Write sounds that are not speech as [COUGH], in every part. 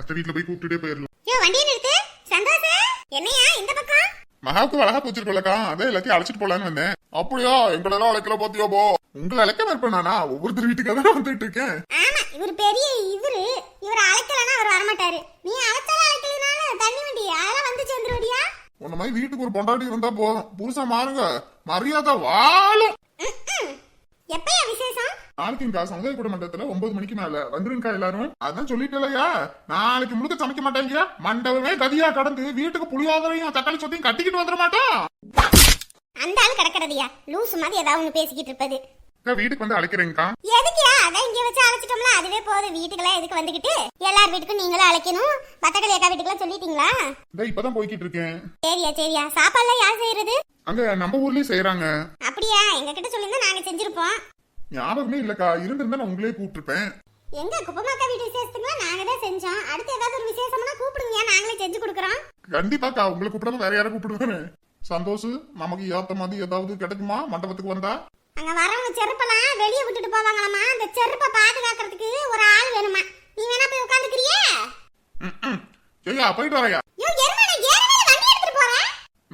அத்தை வீட்டுல போய் கூப்பிட்டுட்டே போயிடலாம் யோ வண்டியை நிறுத்து. சந்தோஷ. என்னையா இந்த பக்கம்? மகாவுக்கு வளகா பூச்சிருக்கோம்லக்கா. அதான் எல்லாத்தையும் அழைச்சிட்டு போலான்னு வந்தேன். அப்படியா எங்களெல்லாம் அழைக்கல பாத்தியோ போ? உங்களை அழைக்காம இருப்பேன் ஒவ்வொருத்தர் வீட்டுக்காக தான் வந்துட்டு இருக்கேன் ஆமா இவர் பெரிய இவரு. இவர் அழைக்கலன்னா அவர் வரமாட்டாரு. நீ அழைச்சாலும் அழைக்கலனாலும் தண்ணி வண்டி அதெல்லாம் வந்து சேர்ந்துருவடியா உன்ன மாதிரி வீட்டுக்கு ஒரு பொண்டாட்டி இருந்தா போதும். புருஷன் மாறுங்க. மரியாதை வாழும். எப்பயா விசேஷம்? நாளைக்குங்கக்கா சமுதாய கூட மண்டபத்துல ஒன்பது மணிக்கு மேல. வந்துருங்கக்கா எல்லாரும். அதான் சொல்லிட்டலையா நாளைக்கு முழுக்க சமைக்க மாட்டாங்க மண்டபமே கதியா கடந்து வீட்டுக்கு புளியோதரையும் தக்காளி சொத்தையும் கட்டிக்கிட்டு வந்துட மாட்டோம். அந்த ஆள் கிடக்கிறதையா? லூசு மாதிரி ஏதாவது ஒண்ணு பேசிக்கிட்டு இருப்பது. அக்கா, வீட்டுக்கு வந்து அழைக்கிறேங்கக்கா எதுக்குயா? அதான் இங்க வச்சு அழைச்சிட்டோம்ல. அதுவே போதும் வீட்டுக்கெல்லாம் எதுக்கு வந்துகிட்டு எல்லார் வீட்டுக்கும் நீங்களும் அழைக்கணும். பத்தக்கல் ஏக்கா வீட்டுக்கெல்லாம் சொல்லிட்டீங்களா? இந்த இப்பதான் போய்கிட்டு இருக்கேன். சரியா சரியா. சாப்பாடுலாம் யார் செய்யறது? அங்க நம்ம ஊர்லயும் செய்யறாங்க அப்படியா? எங்க கிட்ட சொல்லியிருந்தா நாங்க செஞ்சிருப்போம். ஞாபகமே இல்லக்கா. இருந்திருந்தா நான் உங்களே கூப்பிட்டுருப்பேன். எங்க? குப்பமாக்கா வீட்டு விசேஷத்துக்குலாம் நாங்க தான் செஞ்சோம். அடுத்து ஏதாவது ஒரு விசேஷம்னா கூப்பிடுங்க நாங்களே செஞ்சு கொடுக்குறோம். கண்டிப்பாக்கா உங்களை கூப்பிடாம வேற யாரை கூப்பிடுவேன்? சந்தோஷ் நமக்கு ஏத்த மாதிரி ஏதாவது கிடைக்குமா? மண்டபத்துக்கு வந்தா? அங்க வரவங்க செருப்பெல்லாம் வெளியே விட்டுட்டு போவாங்களாமா அந்த செருப்பை பாதுகாக்கிறதுக்கு ஒரு ஆள் வேணுமா நீ வேணா போய் உட்காந்துக்கிறியா? சரியா போயிட்டு வரையா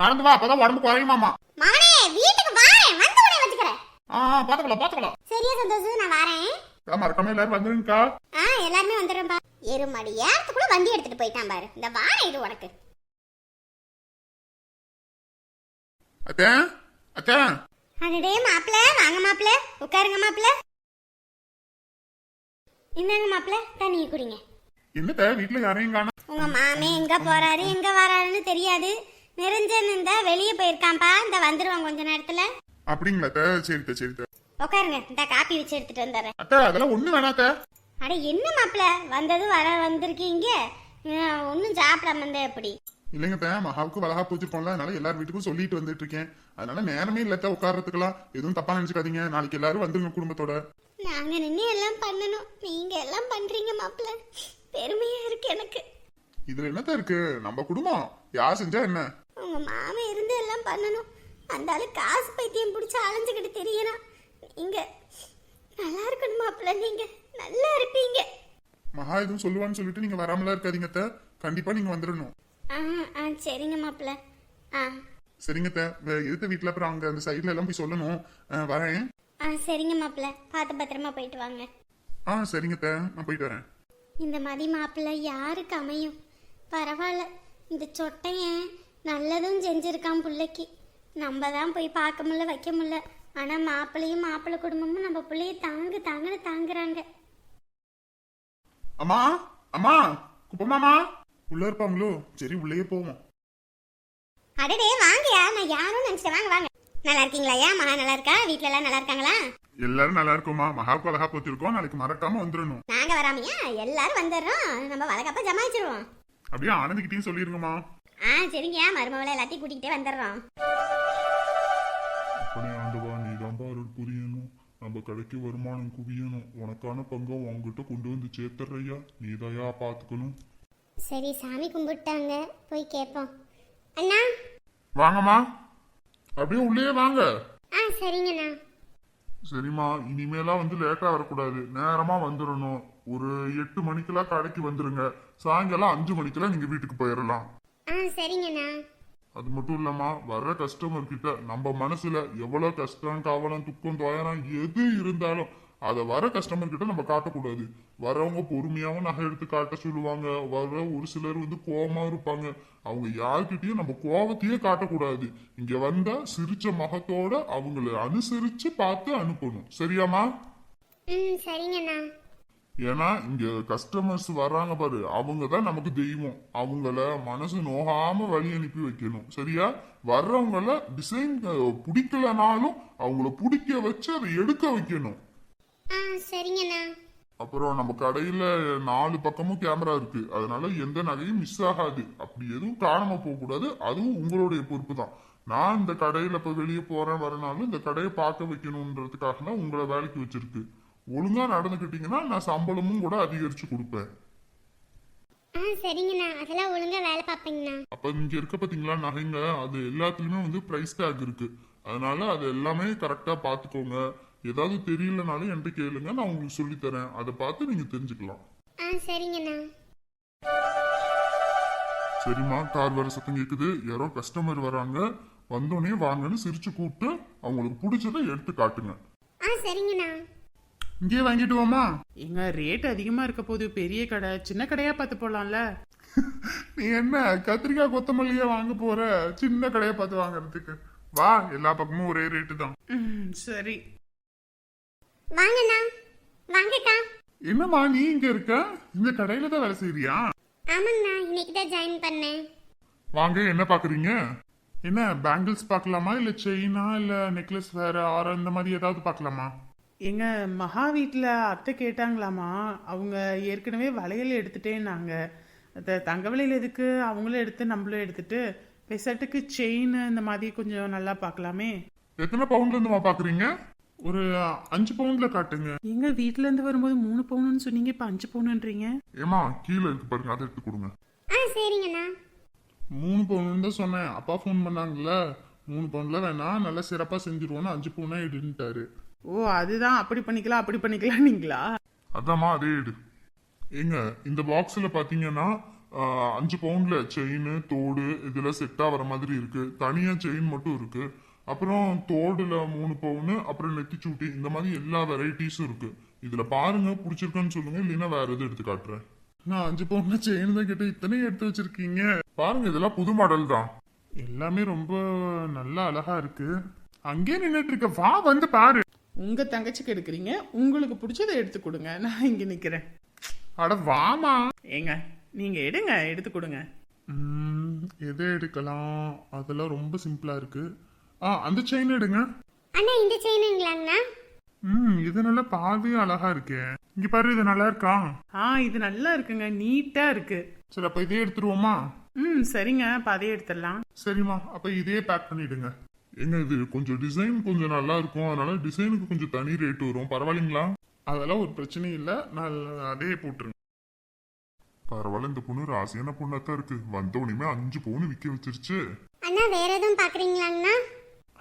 நடந்து வா அப்பதான் உடம்பு குறையுமாமா மகனே வீட்டுக்கு வாரேன் வந்து உடனே வச்சுக்கிறேன் ஆ பாத்துக்கலாம் பாத்துக்கலாம். சரியா சந்தோஷம் நான் வரேன். மறக்காம எல்லாரும் வந்துருங்கக்கா. ஆ எல்லாருமே வந்துடுறேன்பா எருமடி ஏறத்துக்குள்ள வண்டி எடுத்துட்டு போயிட்டான் பாரு. இந்த வாரேன் இது உனக்கு. அத்தே அத்தே. அடடே மாப்பிள வாங்க மாப்பிள. உட்காருங்க மாப்பிள. இந்தாங்க மாப்பிள தண்ணியை குடிங்க. என்னத்த வீட்டுல யாரையும் காணோம்? உங்க மாமே எங்க போறாரு எங்க வராருன்னு தெரியாது. நிரஞ்சன் இந்த வெளியே போயிருக்கான்ப்பா இந்த வந்துருவான் கொஞ்ச நேரத்துல. அப்படிங்களா அத்தை? சரித்த சரித்த உட்காருங்க. இந்த காப்பி வச்சு எடுத்துட்டு வந்துடுறேன். அத்தை அதெல்லாம் ஒண்ணு வேணாத்த அட என்ன மாப்பிள? வந்தது வர வந்திருக்கீங்க. ஒன்னும் சாப்பிடாம இருந்தா எப்படி? இல்லைங்க அத்தை, மகாவுக்கு வளகா பூச்சிருக்கோம்ல அதனால எல்லார் வீட்டுக்கும் சொல்லிட்டு வந்துட்டு இருக்கேன். அதனால நேரமே இல்லத்த உட்கார்றதுக்கெல்லாம். எதுவும் தப்பா நினைச்சுக்காதீங்க. நாளைக்கு எல்லாரும் வந்துருங்க குடும்பத்தோட. நாங்க நின்று எல்லாம் பண்ணணும். நீங்க எல்லாம் பண்றீங்க மாப்பிள. பெருமையா இருக்கு எனக்கு. இதுல என்னத்த இருக்கு? நம்ம குடும்பம். யார் செஞ்சா என்ன? உங்க மாமா இருந்து எல்லாம் பண்ணணும். அந்த ஆளு காசு பைத்தியம் பிடிச்சி அலைஞ்சுக்கிட்டு தெரியணும் நீங்க நல்லா இருக்கணும் மாப்பிள்ள நீங்க நல்லா இருப்பீங்க. மகா எதுவும் சொல்லுவான்னு சொல்லிட்டு நீங்க வராமலா இருக்காதீங்க அத்தை. கண்டிப்பா நீங்க வந்துடணும் ஆ ஆ சரிங்க மாப்பிள்ள. ஆ. சரிங்க அத்தை. வே- வீட்டுல அப்புறம் அங்க அந்த சைடுல எல்லாம் போய் சொல்லணும். அஹ், வரேன். ஆ சரிங்க மாப்பிள்ள. பார்த்து பத்திரமா போயிட்டு வாங்க. ஆ சரிங்க அத்தை. நான் போயிட்டு வரேன். இந்த மாதிரி மாப்பிள்ளை யாருக்கு அமையும்? பரவாயில்ல. இந்த சொட்டையன் நல்லதும் செஞ்சிருக்கான் பிள்ளைக்கு. நம்ம தான் போய் பார்க்க முடியல வைக்க முடியல. ஆனால் மாப்பிள்ளையும் மாப்பிள்ளை குடும்பமும் நம்ம பிள்ளைய தாங்கு தாங்கன்னு தாங்குறாங்க. அம்மா அம்மா குப்பமாமா உள்ள இருப்பாங்களோ? சரி உள்ளேயே போவோம். அடடே வாங்கயா நான் யாரும் நினைச்சிட்டேன். வாங்க வாங்க. நல்லா இருக்கீங்களா ஏன் மகா நல்லா இருக்கா? வீட்ல எல்லாம் நல்லா இருக்காங்களா? எல்லாரும் நல்லா இருக்குமா மகாவுக்கு அழகா போத்திருக்கோம். நாளைக்கு மறக்காம வந்துடணும் நாங்க வராமையா? எல்லாரும் வந்துடுறோம். நம்ம வழக்கப்ப ஜமாயிச்சிருவோம். அப்படியே ஆனந்திக்கிட்டையும் சொல்லிருங்கம்மா. ஆ சரிங்க மருமகளை எல்லாத்தையும் கூட்டிகிட்டே வந்துடுறோம். அப்பனே ஆண்டவா நீ தான் அருள் புரியணும். நம்ம கடைக்கு வருமானம் குவியணும். உனக்கான பங்கை உங்ககிட்ட கொண்டு வந்து சேர்த்துறையா நீ தயா பாத்துக்கணும் சரி சாமி கும்பிட்டாங்க. போய் கேட்போம் அண்ணா? வாங்கம்மா. அப்படியே உள்ளே வாங்க. ஆ சரிங்கண்ணா. சரிம்மா இனிமேலாம் வந்து லேட்டா வரக்கூடாது. நேரமா வந்துடணும். ஒரு எட்டு மணிக்கெல்லாம் கடைக்கு வந்துருங்க. சாயங்காலம் அஞ்சு மணிக்கெல்லாம் நீங்க வீட்டுக்கு போயிடலாம். ஆ சரிங்கண்ணா. அது மட்டும் இல்லாம வர்ற கஸ்டமர் கிட்ட நம்ம மனசுல எவ்வளவு கஷ்டம் கவலம் துக்கம் துயரம் எது இருந்தாலும் அதை வர கஸ்டமர் கிட்ட நம்ம காட்டக்கூடாது. வரவங்க பொறுமையாவும் நகை எடுத்து காட்ட சொல்லுவாங்க. வர ஒரு சிலர் வந்து கோவமா இருப்பாங்க. அவங்க யார்கிட்டயும் நம்ம கோபத்தையே காட்டக்கூடாது. இங்க வந்தா சிரிச்ச முகத்தோட அவங்கள அனுசரிச்சு பார்த்து அனுப்பணும். சரியாம்மா? ம் சரிங்கண்ணா. ஏன்னா இங்க கஸ்டமர்ஸ் வர்றாங்க பாரு. அவங்க தான் நமக்கு தெய்வம். அவங்கள மனசு நோகாம வழி அனுப்பி வைக்கணும். சரியா? வர்றவங்கள டிசைன் பிடிக்கலனாலும் அவங்கள பிடிக்க வச்சு அதை எடுக்க வைக்கணும். சரிங்கண்ணா அப்புறம் நம்ம கடையில நாலு பக்கமும் கேமரா இருக்கு. அதனால எந்த நகையும் மிஸ் ஆகாது. அப்படி எதுவும் காணாம போக கூடாது அதுவும் உங்களுடைய பொறுப்பு தான். நான் இந்த கடையில இப்ப வெளியே போறேன் வரனாலும் இந்த கடையை பார்க்க வைக்கணுன்றதுக்காக தான் உங்களை வேலைக்கு வச்சிருக்கு. ஒழுங்கா நடந்துக்கிட்டீங்கன்னா நான் சம்பளமும் கூட அதிகரிச்சு கொடுப்பேன். ஆ சரிங்கண்ணா. அதெல்லாம் ஒழுங்கா வேலை பார்ப்பீங்கண்ணா. அப்ப இங்க இருக்க பாத்தீங்களா நகைங்க? அது எல்லாத்துலயுமே வந்து பிரைஸ் டேக் இருக்கு. அதனால அது எல்லாமே கரெக்டா பாத்துக்கோங்க. ஏதாவது தெரியலனாலும் என்கிட்ட கேளுங்க நான் உங்களுக்கு சொல்லித் தரேன். அதை பார்த்து நீங்க தெரிஞ்சுக்கலாம். ஆ சரிங்கண்ணா. சரிம்மா கார் வர சத்தம் கேக்குது. யாரோ கஸ்டமர் வராங்க. வந்தோடனே வாங்கன்னு சிரிச்சு கூப்பிட்டு அவங்களுக்கு பிடிச்சதை எடுத்து காட்டுங்க. ஆ சரிங்கண்ணா. இங்கேயே வாங்கிட்டு வாமா எங்க ரேட் அதிகமா இருக்க போது பெரிய கடை சின்ன கடையா பார்த்து போலாம்ல நீ என்ன கத்திரிக்காய் கொத்தமல்லியே வாங்க போற? சின்ன கடையை பார்த்து வாங்குறதுக்கு. வா எல்லா பக்கமும் ஒரே ரேட்டு தான். ம், சரி. வாங்கண்ணா வாங்கக்கா. என்னம்மா நீ இங்க இருக்க? இந்த கடையில தான் வேலை செய்யறியா ஆமாங்கண்ணா இன்னைக்கு தான் ஜாயின் பண்ணேன். வாங்க என்ன பாக்குறீங்க என்ன பேங்கிள்ஸ் பார்க்கலாமா? இல்ல செயினா இல்ல நெக்லஸ் வேற ஆர இந்த மாதிரி ஏதாவது பார்க்கலாமா? எங்க மகா வீட்டில் அத்தை கேட்டாங்களாமா அவங்க ஏற்கனவே வளையல் எடுத்துட்டேன்னாங்க. அந்த தங்க வளையல் எதுக்கு? அவங்களும் எடுத்து நம்மளும் எடுத்துட்டு பெசட்டுக்கு செயின் இந்த மாதிரி கொஞ்சம் நல்லா பார்க்கலாமே. எத்தனை பவுண்ட்ல இருந்துமா பாக்குறீங்க ஒரு அஞ்சு பவுண்ட்ல காட்டுங்க. எங்க வீட்ல இருந்து வரும்போது மூணு பவுனுன்னு சொன்னீங்க இப்போ அஞ்சு பவுனுன்றீங்க ஏமா கீழே இருக்கு பாருங்க அதை எடுத்து கொடுங்க. ஆ சரிங்கண்ணா மூணு பவுன் தான் சொன்னேன். அப்பா ஃபோன் பண்ணாங்கல்ல மூணு பவுன்ல வேணாம் நல்லா சிறப்பா செஞ்சிருவோன்னு அஞ்சு பவுனா எடுன்ட்டாரு. ஓ அதுதான். அப்படி பண்ணிக்கலாம் அப்படி பண்ணிக்கலாம் நீங்களா அதாம்மா அதே எடு ஏங்க இந்த பாக்ஸ்ல பாத்தீங்கன்னா அஞ்சு பவுண்ட்ல செயின் தோடு இதெல்லாம் செட்டாக வர மாதிரி இருக்கு. தனியா செயின் மட்டும் இருக்கு. அப்புறம் தோடுல மூணு பவுனு அப்புறம் நெத்திச்சூட்டி இந்த மாதிரி எல்லா வெரைட்டிஸும் இருக்கு. இதுல பாருங்க பிடிச்சிருக்கான்னு சொல்லுங்க இல்லைன்னா வேற எதுவும் எடுத்து காட்டுறேன். நான் அஞ்சு பவுன்ல செயின் தான் கேட்டு இத்தனை எடுத்து வச்சிருக்கீங்க. பாருங்க இதெல்லாம் புது மாடல் தான். எல்லாமே ரொம்ப நல்லா அழகா இருக்கு. அங்கேயே நின்றுட்டு இருக்க. வா வந்து பாரு. உங்க தங்கச்சிக்கு எடுக்கிறீங்க உங்களுக்கு பிடிச்சதை எடுத்து கொடுங்க. நான் இங்க நிக்கிறேன். அட வாமா. ஏங்க நீங்க எடுங்க எடுத்து கொடுங்க. ம், எதை எடுக்கலாம்? அதெல்லாம் ரொம்ப சிம்பிளா இருக்கு. ஆ அந்த செயின் எடுங்க. அண்ணா இந்த செயினுங்களாங்கண்ணா ம் இது நல்லா பாதியும் அழகா இருக்கே. இங்க பாரு இது நல்லா இருக்கா? ஆ இது நல்லா இருக்குங்க நீட்டா இருக்கு. சரி அப்ப இதே எடுத்துருவோமா? ம் சரிங்க அப்ப அதே எடுத்துடலாம். சரிம்மா அப்ப இதே பேக் பண்ணிடுங்க. எங்க இது கொஞ்சம் டிசைன் கொஞ்சம் நல்லா இருக்கும் அதனால டிசைனுக்கு கொஞ்சம் தனி ரேட் வரும். பரவாயில்லைங்களா? அதெல்லாம் ஒரு பிரச்சனையும் இல்லை. நான் அதே போட்டுருங்க. பரவாயில்ல இந்த பொண்ணு ராசியான பொண்ணாத்தான் இருக்கு. வந்த உடனே அஞ்சு பவுன் விற்க வச்சிருச்சு. அண்ணா வேற எதுவும் பார்க்குறீங்களாங்கண்ணா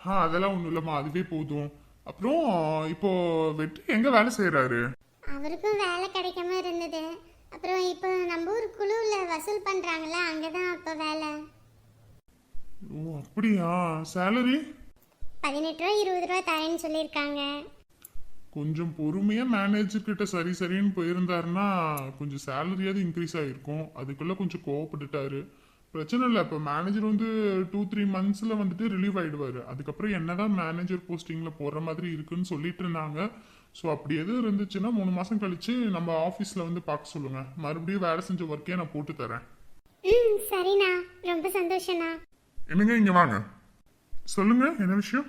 ஆ அதெல்லாம் ஒன்றும் இல்லைம்மா. அதுவே போதும். அப்புறம் இப்போ வெற்றி எங்க வேலை செய்யறாரு அவருக்கும் வேலை கிடைக்காம இருந்தது. அப்புறம் இப்போ நம்ம ஊர் குழுவில் வசூல் பண்ணுறாங்களா அங்கே தான் இப்போ வேலை. ஓ அப்படியா? சேலரி பதினெட்டு ரூபா இருபது ரூபா தரேன்னு சொல்லியிருக்காங்க. கொஞ்சம் பொறுமையா மேனேஜர் கிட்ட சரி சரின்னு போயிருந்தாருன்னா கொஞ்சம் சேலரியாவது இன்க்ரீஸ் ஆகிருக்கும் அதுக்குள்ள கொஞ்சம் கோவப்பட்டுட்டாரு. பிரச்சனை இல்லை இப்போ மேனேஜர் வந்து டூ த்ரீ மந்த்ஸில் வந்துட்டு ரிலீவ் ஆயிடுவாரு. அதுக்கப்புறம் என்னதான் மேனேஜர் போஸ்டிங்கில் போடுற மாதிரி இருக்குன்னு சொல்லிட்டு இருந்தாங்க. ஸோ அப்படி எதுவும் இருந்துச்சுன்னா மூணு மாதம் கழிச்சு நம்ம ஆஃபீஸில் வந்து பார்க்க சொல்லுங்க. மறுபடியும் வேலை செஞ்ச ஒர்க்கே நான் போட்டு தரேன். ம் சரிண்ணா. ரொம்ப சந்தோஷண்ணா என்னங்க இங்க வாங்க? சொல்லுங்க என்ன விஷயம்?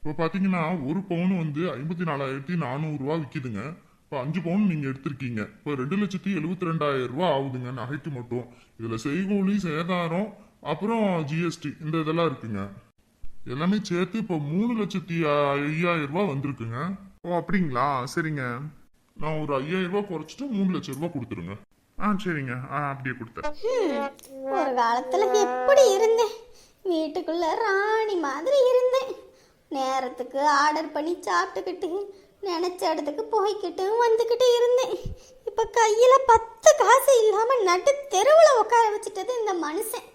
இப்போ பார்த்தீங்கன்னா ஒரு பவுன் வந்து ஐம்பத்தி நாலாயிரத்தி நானூறுரூவா விற்கிதுங்க இப்போ அஞ்சு பவுன் நீங்கள் எடுத்திருக்கீங்க. இப்போ ரெண்டு லட்சத்தி எழுபத்தி ரெண்டாயிரம் ரூபா ஆகுதுங்க நகைக்கு மட்டும். இதில் செய்கூலி சேதாரம் அப்புறம் ஜிஎஸ்டி இந்த இதெல்லாம் இருக்குங்க. எல்லாமே சேர்த்து இப்போ மூணு லட்சத்தி ஐயாயிரம் ரூபா வந்திருக்குங்க. ஓ அப்படிங்களா? சரிங்க. நான் ஒரு ஐயாயிரம் ரூபா குறைச்சிட்டு மூணு லட்சம் ரூபா கொடுத்துருங்க. ஆ சரிங்க. ஆ அப்படியே கொடுத்தேன். ஒரு காலத்துல எப்படி இருந்தேன். வீட்டுக்குள்ள ராணி மாதிரி இருந்தேன். நேரத்துக்கு ஆர்டர் பண்ணி சாப்பிட்டுக்கிட்டு நினச்ச இடத்துக்கு போய்கிட்டு வந்துக்கிட்டு இருந்தேன். இப்போ கையில் பத்து காசு இல்லாமல் நட்டு தெருவில் உட்கார வச்சுட்டது இந்த மனுஷன்.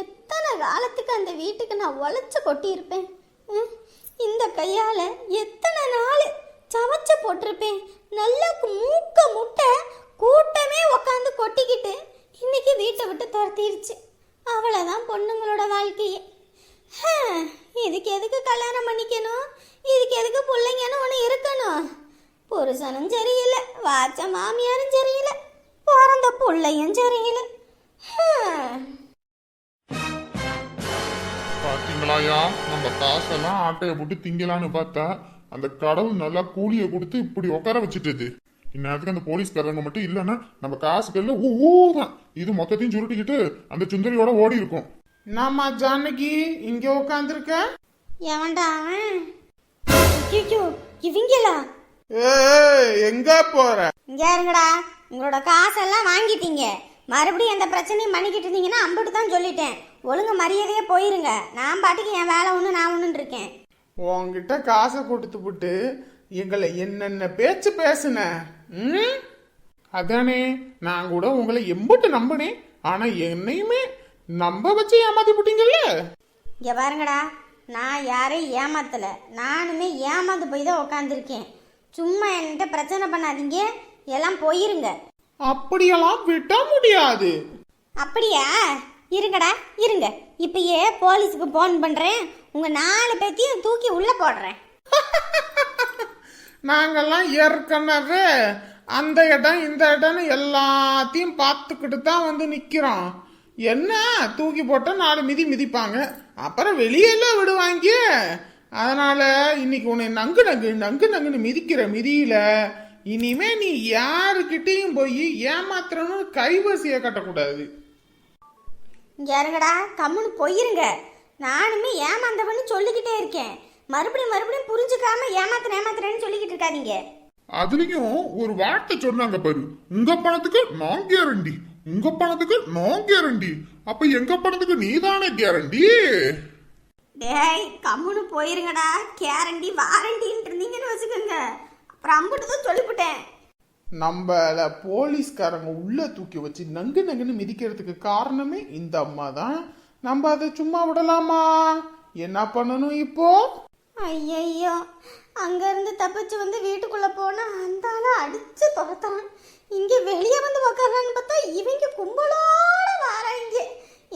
எத்தனை காலத்துக்கு அந்த வீட்டுக்கு நான் உழைச்சி கொட்டியிருப்பேன்? இந்த கையால் எத்தனை நாள் சமைச்சு போட்டிருப்பேன்? நல்லா மூக்க முட்டை கூட்டமே உக்காந்து கொட்டிக்கிட்டு இன்னைக்கு வீட்டை விட்டு துரத்திருச்சு. அவ்வளோதான் பொண்ணுங்களோட வாழ்க்கையே. இதுக்கு எதுக்கு கல்யாணம் பண்ணிக்கணும்? இதுக்கு எதுக்கு பிள்ளைங்கன்னு ஒன்று இருக்கணும். புருஷனும் சரியில்லை வாச்ச மாமியாரும் சரியில்லை பிறந்த பிள்ளையும் சரியில்லை. பார்த்தீங்களா பாத்தீங்களாயா? நம்ம காசெல்லாம் ஆட்டையை போட்டு திங்கலான்னு பார்த்தா அந்த கடவுள் நல்லா கூலியை கொடுத்து இப்படி உட்கார வச்சுட்டுது. இந்நேரத்துக்கு அந்த போலீஸ்காரங்க மட்டும் இல்லைன்னா நம்ம காசுக்கல்ல ஊ ஊதான் இது மொத்தத்தையும் சுருட்டிக்கிட்டு அந்த சுந்தரியோட ஓடி இருக்கும். நாமா ஜானகி இங்க உட்காந்துருக்க எவன்டா அவன்? ஐயோ இவங்களா? எங்க போற? இங்க இருங்கடா. உங்களோட காசெல்லாம் வாங்கிட்டீங்க. மறுபடியும் எந்த பிரச்சனையும் பண்ணிக்கிட்டு இருந்தீங்கன்னா அம்பிட்டு தான் சொல்லிட்டேன். ஒழுங்கு மரியாதையே போயிருங்க. நான் பாட்டுக்கு என் வேலை ஒன்று நான் ஒன்றுன்னு இருக்கேன். உன்கிட்ட காசை கொடுத்து விட்டு எங்களை என்னென்ன பேச்சு பேசுன? ம்? அதானே நான் கூட உங்களை எம்புட்டு நம்பினேன். ஆனா என்னையுமே நம்ப வச்சு ஏமாத்தி போட்டீங்கல்ல? இங்க பாருங்கடா நான் யாரையும் ஏமாத்தல. நானுமே ஏமாந்து போய் தான் உட்காந்துருக்கேன் சும்மா என்கிட்ட பிரச்சனை பண்ணாதீங்க எல்லாம் போயிருங்க. அப்படியெல்லாம் விட முடியாது. அப்படியா? இருங்கடா இருங்க. இப்பயே போலீஸுக்கு ஃபோன் பண்றேன். உங்க நாலு பேத்தையும் தூக்கி உள்ள போடுறேன். [LAUGHS] நாங்கள்லாம் ஏற்கனவே அந்த இடம் இந்த இடம்னு எல்லாத்தையும் பார்த்துக்கிட்டு தான் வந்து நிற்கிறோம் என்ன? தூக்கி போட்டால் நாலு மிதி மிதிப்பாங்க. அப்புறம் வெளியெல்லாம் விடுவாங்க அதனால் இன்னைக்கு உன்னை நங்கு நங்கு நங்கு நங்குன்னு மிதிக்கிற மிதியில் இனிமே நீ யாருக்கிட்டையும் போய் ஏமாத்துறன்னு கைவசியை கட்டக்கூடாது. இங்க இருங்கடா கம்முன்னு போயிருங்க. நானுமே ஏமாந்தவன்னு சொல்லிக்கிட்டே இருக்கேன். மறுபடியும் மறுபடியும் புரிஞ்சுக்காம ஏமாத்துறேன் ஏமாத்துறேன்னு சொல்லிக்கிட்டு இருக்காதீங்க. அதுலயும் ஒரு வார்த்தை சொன்னாங்க பாரு. உங்க பணத்துக்கு நான் கேரண்டி உங்க பணத்துக்கு நான் கேரண்டி அப்ப எங்க பணத்துக்கு நீதானே கேரண்டி டேய் கம்முன்னு போயிருங்கடா. கேரண்டி வாரண்டின்னு இருந்தீங்கன்னு வச்சுக்கோங்க. அப்புறம் அம்புட்டு தான் சொல்லிவிட்டேன் நம்மள போலீஸ்காரங்க உள்ள தூக்கி வச்சு நங்கு நங்குன்னு மிதிக்கிறதுக்கு காரணமே இந்த அம்மா தான் நம்ம அதை சும்மா விடலாமா? என்ன பண்ணணும் இப்போ? ஐயையோ அங்கேருந்து தப்பிச்சு வந்து வீட்டுக்குள்ளே போனால் அந்த ஆளை அடித்து துரத்தான் இங்கே வெளியே வந்து உக்காரலான்னு பார்த்தா இவங்க கும்பலோட வாராங்க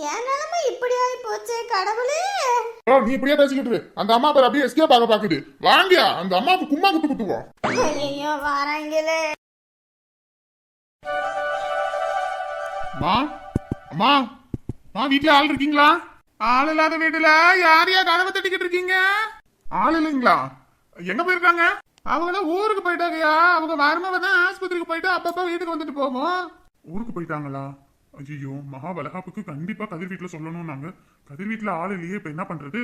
என் நிலமை இப்படி ஆகி போச்சே கடவுளே. நீ இப்படியே பேசிக்கிட்டு. அந்த அம்மா பேர் அப்படியே எஸ்கே பார்க்க பாக்குது வாங்கியா அந்த அம்மாவுக்கு கும்மா குத்து குத்துவோம். ஐயோ வாராங்களே மா அம்மா மா வீட்ல ஆள் இருக்கீங்களா? ஆள் இல்லாத வீட்டுல யார் யார் கதவை தட்டிக்கிட்டு இருக்கீங்க? ஆள் இல்லைங்களா எங்க போயிருக்காங்க? அவங்க ஊருக்கு போயிட்டாங்கயா அவங்க மருமவ தான் ஆஸ்பத்திரிக்கு போயிட்டு அப்பப்ப வீட்டுக்கு வந்துட்டு போவோம். ஊருக்கு போயிட்டாங்களா? ஐயோ மகா வளகாப்புக்கு கண்டிப்பா கதிர் வீட்டுல சொல்லணும் நாங்க கதிர் வீட்டுல ஆள் இல்லையே இப்ப என்ன பண்றது?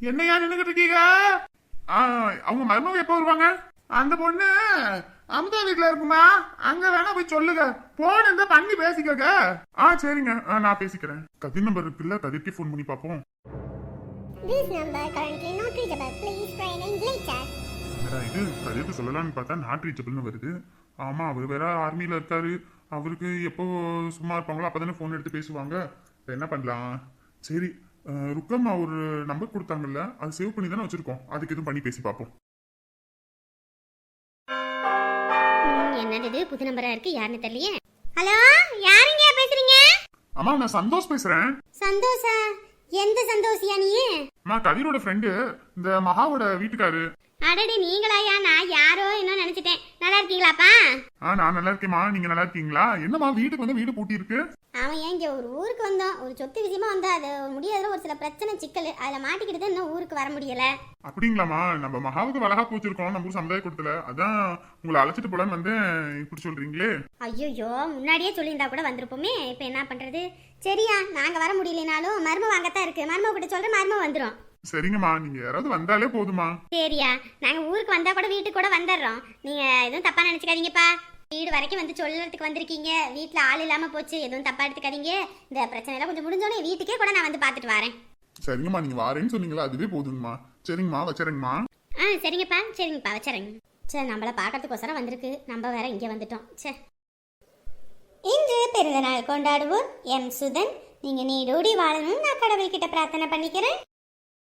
என்னையா நின்னுகிட்டு இருக்கீங்க? ஆ, அவங்க மருமவ எப்போ வருவாங்க? அந்த பொண்ணு அமுதா வீட்டுல இருக்குமா? அங்க வேணா போய் சொல்லுங்க. போன் இருந்தா பண்ணி பேசிக்கோங்க. ஆ சரிங்க. ஆ, நான் பேசிக்கிறேன். கதிர் நம்பர் இருக்குல்ல? கதிர்க்கே ஃபோன் பண்ணி பார்ப்போம். This number currently not reachable. Please try again later. என்னடா இது? கதிர்க்கு சொல்லலாம்னு பார்த்தா நாட் ரீச்சபிள்னு வருது. ஆமா அவர் வேற ஆர்மியில இருக்காரு. அவருக்கு எப்போ சும்மா இருப்பாங்களோ அப்பதானே ஃபோன் எடுத்து பேசுவாங்க. இப்ப என்ன பண்ணலாம்? சரி அஹ், ருக்கம்மா ஒரு நம்பர் கொடுத்தாங்கல்ல அது சேவ் பண்ணி தானே வச்சிருக்கோம். அதுக்கு எதுவும் பண்ணி பேசி பார்ப்போம். என்னது புது நம்பரா இருக்கு? யாருன்னு தெரியலையே. ஹலோ யாருங்க பேசுறீங்க? அம்மா நான் சந்தோஷ் பேசுறேன். சந்தோஷா? எந்த சந்தோஷியா நீ நான் கதிரோட ஃப்ரெண்டு இந்த மகாவோட வீட்டுக்காரு. அடடே நீங்களாயா? நான் யாரோ என்ன நினைச்சிட்டேன். நல்லா இருக்கீங்களாப்பா? ஆ நான் நல்லா இருக்கேம்மா. நீங்க நல்லா இருக்கீங்களா? என்னம்மா வீட்டுக்கு வந்து வீடு பூட்டி இருக்கு? அவன் ஏன் இங்க ஒரு ஊருக்கு வந்தோம் ஒரு சொத்து விஷயமா வந்தா அது முடியாதுல ஒரு சில பிரச்சனை சிக்கல். அதுல மாட்டிக்கிட்டு தான் இன்னும் ஊருக்கு வர முடியல. அப்படிங்களாம்மா. நம்ம மகாவுக்கு வளகாப்பு வச்சிருக்கோம் நம்ம சமுதாய கூட்டத்துல அதான் உங்களை அழைச்சிட்டு போலான்னு வந்து இப்படி சொல்றீங்களே? ஐயோ முன்னாடியே சொல்லியிருந்தா கூட வந்திருப்போமே. இப்போ என்ன பண்றது? சரியா நாங்க வர முடியலனாலும் மர்மம் வாங்கத்தான் இருக்கு. மர்மம் கிட்ட சொல்ற மர்மம் வந்துடும் சரிங்கம்மா நீங்க யாராவது வந்தாலே போதுமா சரியா நாங்க ஊருக்கு வந்தா கூட வீட்டுக்கு கூட வந்துடுறோம் நீங்க எதுவும் தப்பா நினைச்சுக்காதீங்கப்பா. வீடு வரைக்கும் வந்து சொல்றதுக்கு வந்திருக்கீங்க. வீட்ல ஆள் இல்லாம போச்சு எதுவும் தப்பா எடுத்துக்காதீங்க. இந்த பிரச்சனை எல்லாம் கொஞ்சம் முடிஞ்சோடனே வீட்டுக்கே கூட நான் வந்து பார்த்துட்டு வரேன். சரிங்கம்மா நீங்க வாரேன்னு சொன்னீங்களா அதுவே போதுங்கம்மா. சரிங்கம்மா வச்சுறேங்கம்மா. ஆ சரிங்கப்பா சரிங்கப்பா வச்சுறேங்க சரி நம்மள பார்க்கறதுக்கோசரம் வந்திருக்கு. நம்ம வேற இங்கே வந்துட்டோம். சே இன்று பிறந்த நாள் கொண்டாடுவோம். எம். சுதன் நீங்க நீடோடி வாழணும்னு நான் கடவுள்கிட்ட பிரார்த்தனை பண்ணிக்கிறேன்.